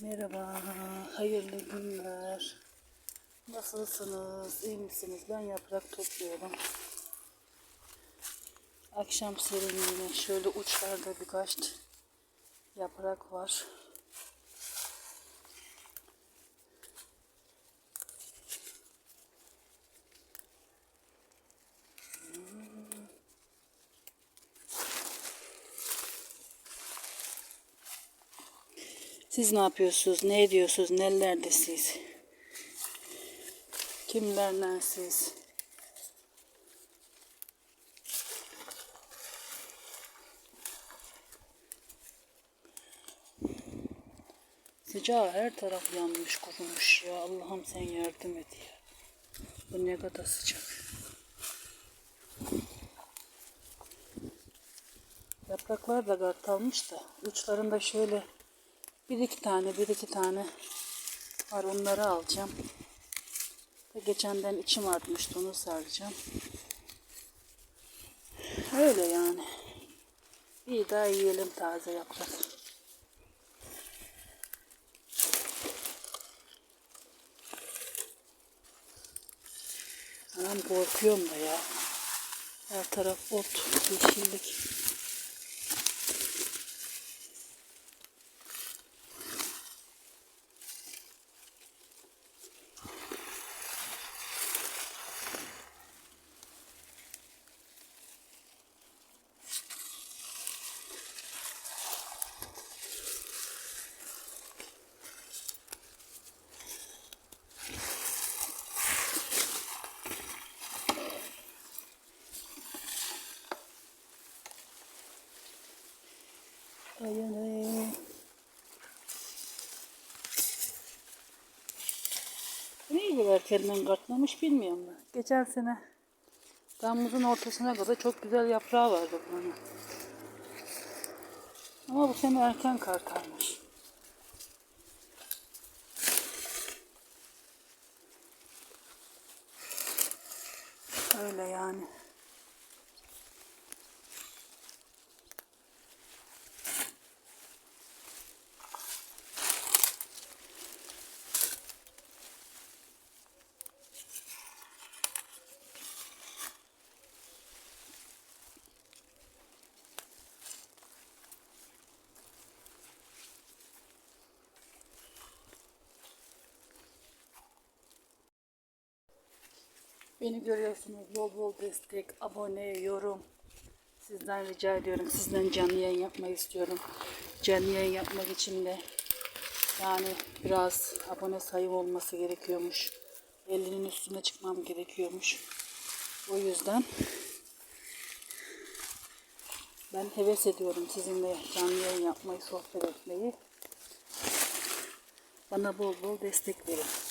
Merhaba, hayırlı günler. Nasılsınız, iyi misiniz? Ben yaprak topluyorum. Akşam serinliğine şöyle uçlarda birkaç yaprak var. Siz ne yapıyorsunuz? Ne ediyorsunuz? Nelerdesiniz? Kimlerle siz? Sıcağı her taraf yanmış, kurumuş ya. Allah'ım sen yardım et ya. Bu ne kadar sıcak. Yapraklar da kartalmış da uçlarında şöyle bir iki tane, bir iki tane var. Onları alacağım. Ve geçenden içim artmıştı. Onu saracağım. Öyle yani. Bir daha yiyelim taze yaprak. Anam korkuyorum da ya. Her taraf ot, yeşillik. Dayanayım. Niye bu erkenden kartlamış bilmiyorum ben. Geçen sene Temmuz'un ortasına kadar çok güzel yaprağı vardı bunun. Ama bu sene erken kartarmış. Öyle yani. Beni görüyorsunuz. Bol bol destek, abone, yorum. Sizden rica ediyorum. Sizden canlı yayın yapmayı istiyorum. Canlı yayın yapmak için de yani biraz abone sayım olması gerekiyormuş. 50'nin üstüne çıkmam gerekiyormuş. O yüzden ben heves ediyorum sizinle canlı yayın yapmayı, sohbet etmeyi. Bana bol bol destek verin.